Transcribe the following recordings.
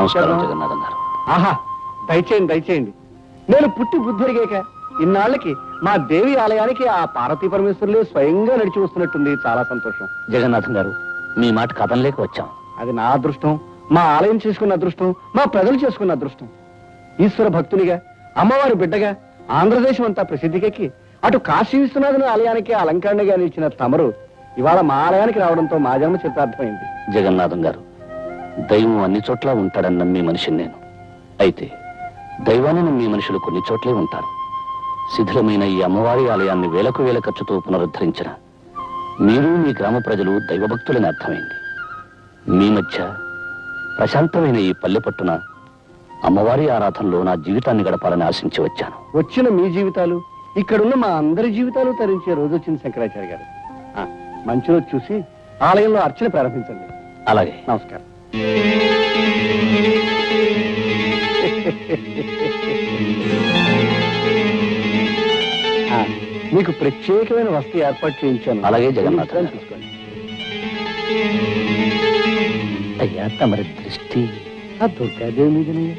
నమస్కారం జగన్నాథం గారు. ఆహా దయచేయండి దయచేయండి. నేను పుట్టి బుద్ధిరిగాక ఇన్నాళ్ళకి మా దేవి ఆలయానికి ఆ పార్వతీ పరమేశ్వరులే స్వయంగా నడిచి వస్తున్నట్టుంది. చాలా సంతోషం. జగన్నాథం గారు మీ మాట కథం లేక వచ్చాం. అది నా అదృష్టం మా ఆలయం చేసుకున్న అదృష్టం మా ప్రజలు చేసుకున్న అదృష్టం. ఈశ్వర భక్తునిగా అమ్మవారి బిడ్డగా ఆంధ్రదేశం అంతా ప్రసిద్ధికెక్కి అటు కాశీ విశ్వనాథుని ఆలయానికి అలంకరణగా నిలిచిన తమరు ఇవాళ మా ఆలయానికి రావడంతో మా జన్మ చిత్తార్థమైంది జగన్నాథం గారు దైవం అన్ని చోట్ల ఉంటాడని నమ్మే మనిషిని నేను. అయితే దైవాన్ని నమ్మే మనుషులు కొన్ని చోట్లే ఉంటారు. శిథిలమైన ఈ అమ్మవారి ఆలయాన్ని వేలకు వేల ఖర్చుతో పునరుద్ధరించిన మీరు మీ గ్రామ ప్రజలు దైవభక్తులని అర్థమైంది. మీ మధ్య ప్రశాంతమైన ఈ పల్లె పట్టున అమ్మవారి ఆరాధనలో నా జీవితాన్ని గడపాలని ఆశించి వచ్చాను. వచ్చిన మీ జీవితాలు ఇక్కడున్న మా అందరి జీవితాలు తరించే రోజు వచ్చింది శంకరాచార్య గారు. ఆ, మంచి రోజు చూసి ఆలయంలో అర్చన ప్రారంభించండి. అలాగే. నమస్కారం. మీకు ప్రత్యేకమైన వస్తు ఏర్పాటు చేయించాను. అలాగే జగన్నాథ తీసుకోండి. అయ్యా తమరి దృష్టి ఆ దుర్గాదేవి మీదనే.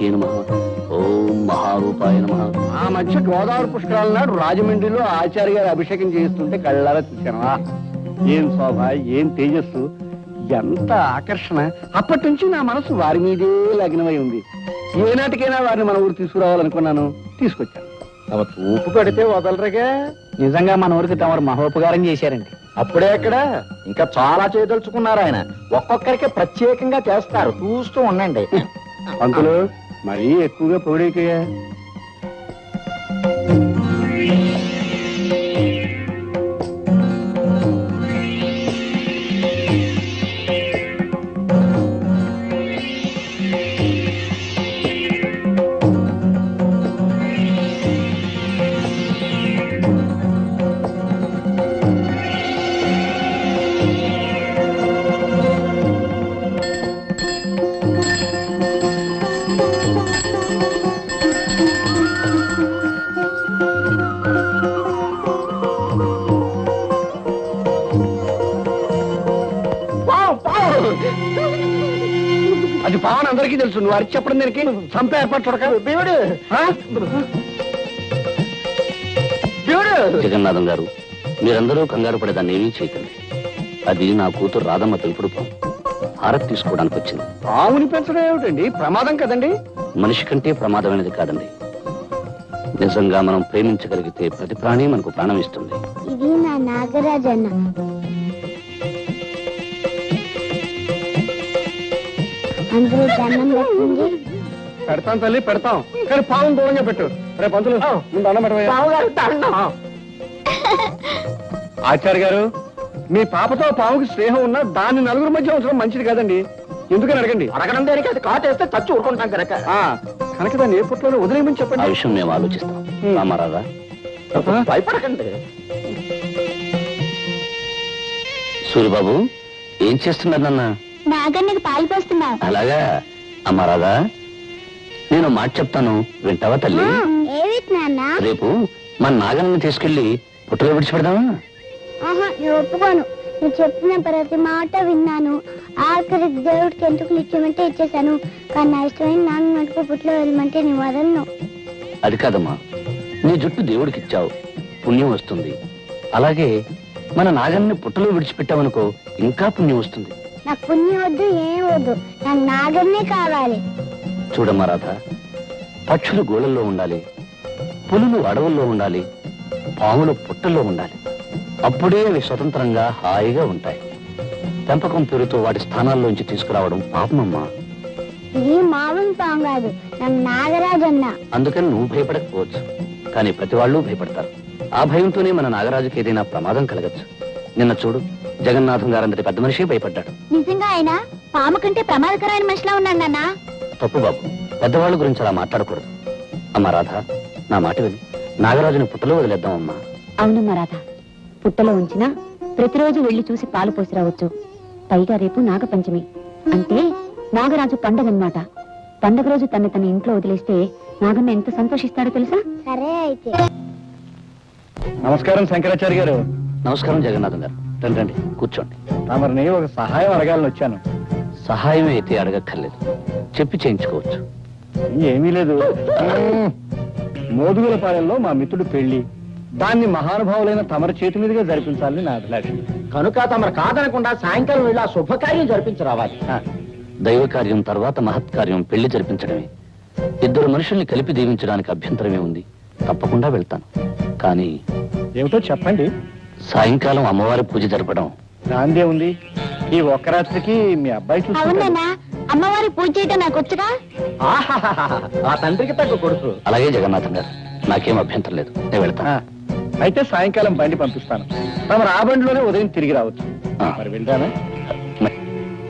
ఏకనాయకే నమః. ఓం మహారూపాయ నమః. ఆ మధ్య గోదావరి పుష్కరాల నాడు రాజమండ్రిలో ఆచార్య గారు అభిషేకం చేయిస్తుంటే కళ్ళారా చూశాను ఏం శోభ ఏం తేజస్సు? ఎంత ఆకర్షణ. అప్పటి నుంచి నా మనసు వారి మీదే లగ్నమై ఉంది. ఏనాటికైనా వారిని మన ఊరు తీసుకురావాలనుకున్నాను. తీసుకొచ్చాను. తమ చూపు పడితే వదలరుగా. నిజంగా మన ఊరికి తమరు మహోపకారం చేశారండి. అప్పుడే ఎక్కడ ఇంకా చాలా చేయదలుచుకున్నారు ఆయన. ఒక్కొక్కరికి ప్రత్యేకంగా చేస్తారు. చూస్తూ ఉండండి. పంతులు మరీ ఎక్కువగా పొగిడేకయ్యా? తెలుసు నువ్వు అరిచి చెప్పడం దానికి? చంప ఏర్పాటు చూడక. దేవుడు! దేవుడు! జగన్నాథం గారు మీరందరూ కంగారు పడేదాన్ని ఏమీ చేయకండి. అది నా కూతురు రాధమ్మ తెలుపుడు పాము. హారతి తీసుకోవడానికి వచ్చింది. పావుని పెంచడం ఏమిటండి? ప్రమాదం కదండి? మనిషి కంటే ప్రమాదమైనది కాదండి. నిజంగా మనం ప్రేమించగలిగితే ప్రతి ప్రాణి మనకు ప్రాణం ఇస్తుంది. ఇది నా నాగరాజన్న. అందరూ దండం పెట్టండి పెడతాం తల్లి పెడతాం. కానీ పావం దూరంగా పెట్టు. రేపు పంతులు ముందు అన్నం పెట్టవయ్యా. ఆచార్య గారు మీ పాపతో పావుకి స్నేహం ఉన్నా దాన్ని నలుగురు మధ్య ఉంచడం మంచిది కాదండి. ఎందుకని అడగండి? అడగడం దానికి? అది కాటేస్తే చచ్చి ఊరుకుంటాం కనుక. కనుక దాన్ని ఏ పుట్లలో వదిలేయమని ఆ చెప్పండి విషయం మేము ఆలోచిస్తాం. రామారాధా భయపడకండి. సూరిబాబు ఏం చేస్తున్నారు నాన్న? నాగన్నకి పాలు పోస్తున్నావు. అలాగా? అమ్మా రాధా నేను మాట చెప్తాను. వింటావా తల్లి? నాన్న? రేపు మన నాగన్నని తీసుకెళ్ళి పుట్టలో విడిచిపెడదామా? ఆహా నేను ఒప్పుకోను. నువ్వు చెప్పిన ప్రతి మాట విన్నాను. ఆఖరికి దేవుడికి ఎంటుకలు ఇచ్చేమంటే ఇచ్చేసాను కానీ నా ఇష్టమైన నాన్న మటుకు పుట్లో వెళ్ళమంటే నీ వదలను. అది కాదమ్మా. నీ జుట్టు దేవుడికి ఇచ్చావు. పుణ్యం వస్తుంది. అలాగే మన నాగన్ని పుట్టలో విడిచిపెట్టావనుకో ఇంకా పుణ్యం వస్తుంది. నాకు పుణ్యం వద్దు ఏం వద్దు. నాకు నాగన్నే కావాలి. చూడమ్మా రాధ పక్షులు గోళల్లో ఉండాలి పులులు అడవుల్లో ఉండాలి పాములు పుట్టల్లో ఉండాలి. అప్పుడే అవి స్వతంత్రంగా హాయిగా ఉంటాయి. పెంపకం పేరుతో వాటి స్థానాల్లోంచి తీసుకురావడం పాపమమ్మా. ఇది మామూలు పాము కాదు నాకు నాగరాజన్న. అందుకని నువ్వు భయపడకపోవచ్చు కానీ ప్రతి వాళ్ళు భయపడతారు. ఆ భయంతోనే మన నాగరాజుకి ఏదైనా ప్రమాదం కలగచ్చు. నిన్న చూడు జగన్నాథం గారంతటి పెద్ద మనిషి భయపడ్డాడు. నిజంగా ఆయన పాము కంటే ప్రమాదకరమైన మనిషిలా ఉన్నాడు నాన్న. తప్పు బాబు. పెద్దవాళ్ళ గురించి అలా మాట్లాడకూడదు. అమ్మా రాధ నా మాట విని. నాగరాజుని పుట్టలో వదిలేద్దామమ్మా అవునమ్మా రాధ. పుట్టలో ఉంచినా ప్రతిరోజు వెళ్ళి చూసి పాలు పోసి రావచ్చు. పైగా రేపు నాగపంచమి. అంటే నాగరాజు పండగన్నమాట. పండగ రోజు తన తన ఇంట్లో వదిలేస్తే నాగన్న ఎంత సంతోషిస్తాడో తెలుసా? సరే అయితే. నమస్కారం శంకరాచార్య గారు. నమస్కారం జగన్నాథం గారు. రండి రండి కూర్చోండి. తమరిని ఒక సహాయం అడగాలని వచ్చాను. సహాయం అయితే అడగక్కర్లేదు. చెప్పి చేయించుకోవచ్చు. ఏమీ లేదు. మ్మ్. మోదుగులపాలెంలో మా మిత్రుడు పెళ్ళి దాన్ని మహానుభావులైన తమరి చేతి మీదుగా జరిపించాలని నా అభిలాష. కనుక తమరు కాదనకుండా సాయంకాలం వెళ్ళి ఆ శుభకార్యం జరిపించి రావాలి. ఆ, దైవ కార్యం తర్వాత మహత్కార్యం పెళ్ళి జరిపించడమే. ఇద్దరు మనుషుల్ని కలిపి దీవించడానికి అభ్యంతరమే ఉంది. తప్పకుండా వెళ్తాను. కానీ ఏమిటో చెప్పండి. సాయంకాలం అమ్మవారి పూజ జరపడం. దాందే ఉంది. ఈ ఒక్క రాత్రికి మీ అబ్బాయి చూసుకుంటాడు. అవునన్నా అమ్మవారి పూజ చేయటం నాకు వచ్చుగా? ఆహాహాహా. ఆ తండ్రికి తగ్గ కొడుకు. అలాగే జగన్నాథం గారు నాకేం అభ్యంతరం లేదు. నేను ఆ, వెళ్తాను అయితే సాయంకాలం బండి పంపిస్తాను. తమరు ఆ బండిలోనే ఉదయం తిరిగి రావచ్చు. ఆ. మరి వెళ్దానా మ-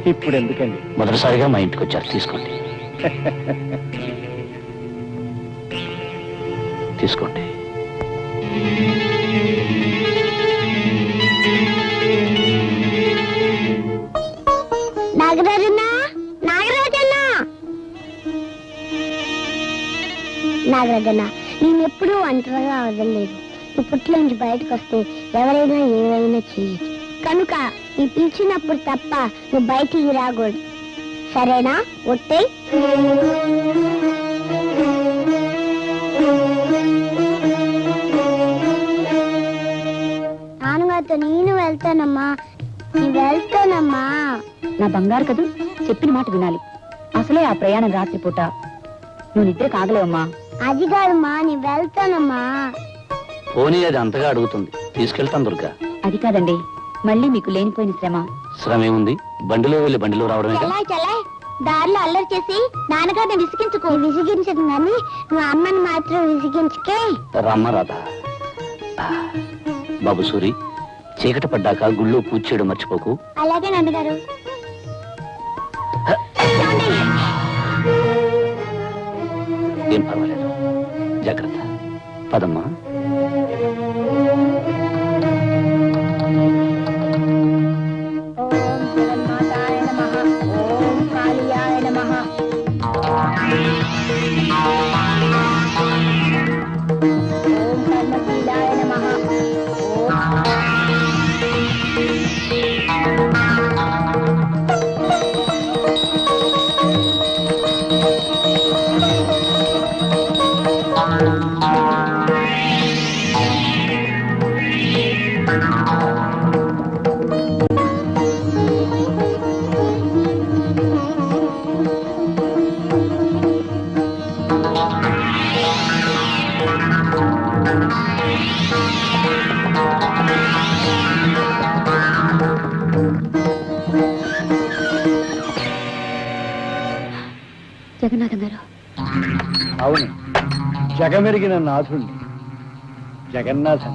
ఇప్పుడు ఎందుకండి మొదటిసారిగా మా ఇంటికి వచ్చారు తీసుకోండి. తీసుకోండి. నాగరాజన్న నేను ఎప్పుడూ ఒంటరిగా వదలలేదు. ఇప్పట్లో నుంచి బయటకు వస్తే ఎవరైనా ఏమైనా చేయొచ్చు. కనుక నీ పిలిచినప్పుడు తప్ప నువ్వు బయటికి రాకూడదు. సరేనా? ఒట్టే? నాన్నగారితో నేను వెళ్తానమ్మా. నేను వెళ్తానమ్మా. నా బంగారు కదూ చెప్పిన మాట వినాలి. అసలే ఆ ప్రయాణం రాత్రిపూట. నువ్వు నిద్ర కాగలేవమ్మా. అది కాదమ్మా నేను వెళ్తానమ్మా. పోనీ అది అంతగా అడుగుతుంది. తీసుకెళ్తాను దుర్గా. అది కాదండి మళ్ళీ మీకు లేనిపోయిన శ్రమ. శ్రమ ఏముంది బండిలో వెళ్ళి బండిలో రావడమే కదా చలా చలా దారిలో అల్లరి చేసి నాన్నగారిని విసిగించుకో. విసిగించదు కానీ నువ్వు అమ్మని మాత్రం విసిగించుకే. రామ్మ రాధా. ఆ, బాబు సూరి చీకటి పడ్డాక గుళ్ళో పూజ చేయడం మర్చిపోకు. అలాగే నాన్నగారు. ఏం పర్వాలేదు. జాగ్రత్త. పదమ్మా. జగన్నాథం గారు. అవును. జగమెరిగిన నాథుణ్ణి. జగన్నాథం.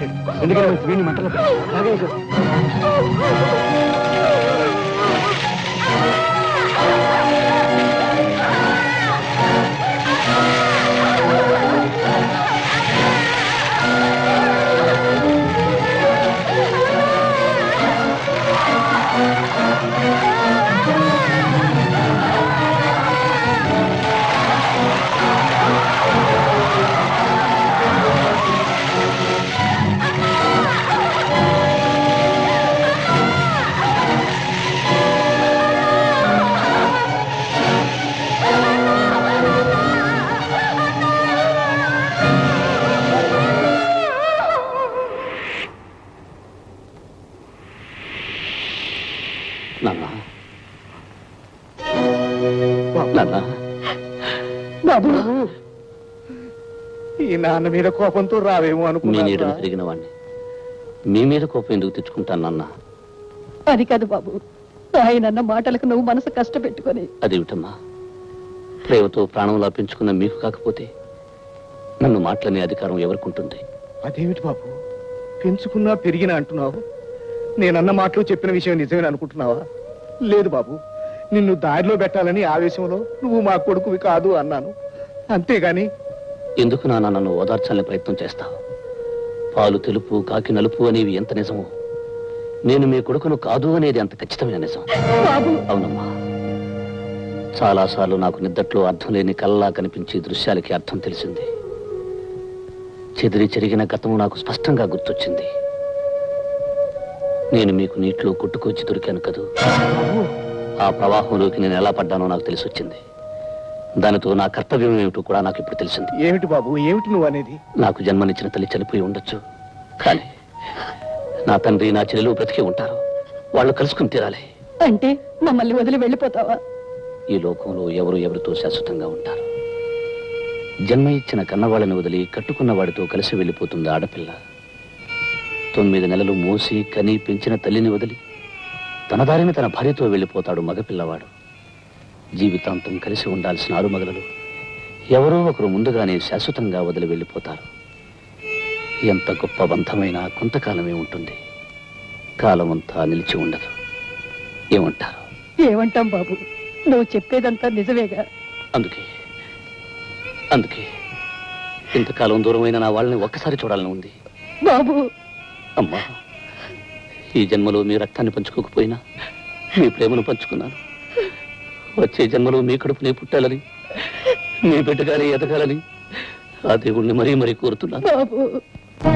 పెట్టాడు. ఎందుకంటే వీడిని మంటలో నాన్న. నాన్న. బాబు. ఈ నాన్న మీద కోపంతో రావేమో మీ నీడను పెరిగిన వాడిని మీ మీద కోపం ఎందుకు తెచ్చుకుంటాను నాన్న? అది కాదు బాబు. ఆయనన్న మాటలకు నువ్వు మనసు కష్టపెట్టుకొని. అదేమిటమ్మా? ప్రేమతో ప్రాణంలా పెంచుకున్న మీకు కాకపోతే నన్ను మాటలనే అధికారం ఎవరికుంటుంది? అదేమిటి బాబు? పెంచుకున్నా పెరిగినా అంటున్నావు. నేనన్న మాటలు చెప్పిన విషయం నిజమేనా అనుకుంటున్నావా? లేదు బాబు నిన్ను దారిలో పెట్టాలని ఆవేశంలో నువ్వు మా కొడుకువి కాదు అన్నాను. అంతేగాని ఎందుకు నాన్న నన్ను ఓదార్చాలని ప్రయత్నం చేస్తావు? పాలు తెలుపు కాకి నలుపు అనేవి ఎంత నిజమో? నేను మీ కొడుకును కాదు అనేది అంత ఖచ్చితమైన నిజం. బాబు! అవునమ్మా. చాలాసార్లు నాకు నిద్దట్లో అర్థం లేని కల్లా కనిపించే దృశ్యాలకి అర్థం తెలిసింది. చెదిరి చెరిగిన గతం నాకు స్పష్టంగా గుర్తొచ్చింది. నేను మీకు నీటిలో కొట్టుకొచ్చి దొరికాను కదూ? ఆ ప్రవాహంలోకి నేను ఎలా పడ్డానో నాకు తెలిసి వచ్చింది దానితో నా కర్తవ్యం ఏమిటో కూడా నాకు ఇప్పుడు తెలిసింది. ఏమిటి బాబు ఏమిటి నువ్వు అనేది? నాకు జన్మనిచ్చిన తల్లి చనిపోయి ఉండొచ్చు. కానీ నా తండ్రి నా చెల్లెలు బ్రతికి ఉంటారు. వాళ్ళు కలుసుకుని తీరాలి. అంటే మమ్మల్ని వదిలి వెళ్ళిపోతావా? ఈ లోకంలో ఎవరు ఎవరితో శాశ్వతంగా ఉంటారు? జన్మ ఇచ్చిన కన్నవాళ్ళని వదిలి కట్టుకున్న వాడితో కలిసి వెళ్ళిపోతుంది ఆడపిల్ల. తొమ్మిది నెలలు మోసి కని పెంచిన తల్లిని వదిలి తన దారిని తన భార్యతో వెళ్ళిపోతాడు మగపిల్లవాడు. జీవితాంతం కలిసి ఉండాల్సిన ఆరుమగలలు ఎవరో ఒకరు ముందుగానే శాశ్వతంగా వదిలి వెళ్ళిపోతారు. ఎంత గొప్ప బంధమైనా కొంతకాలమే ఉంటుంది. కాలమంతా నిలిచి ఉండదు. ఏమంటారు? ఏమంటాం బాబు? నువ్వు చెప్పేదంతా నిజమేగా. అందుకే అందుకే ఇంతకాలం దూరమైన నా వాళ్ళని ఒక్కసారి చూడాలని ఉంది. బాబు అమ్మా ఈ జన్మలో మీ రక్తాన్ని పంచుకోకపోయినా మీ ప్రేమను పంచుకున్నాను. వచ్చే జన్మలో మీ కడుపునే పుట్టాలని మీ బిడ్డగానే ఎదగాలని ఆ దేవుణ్ణి మరీ మరీ కోరుతున్నాను. బాబు.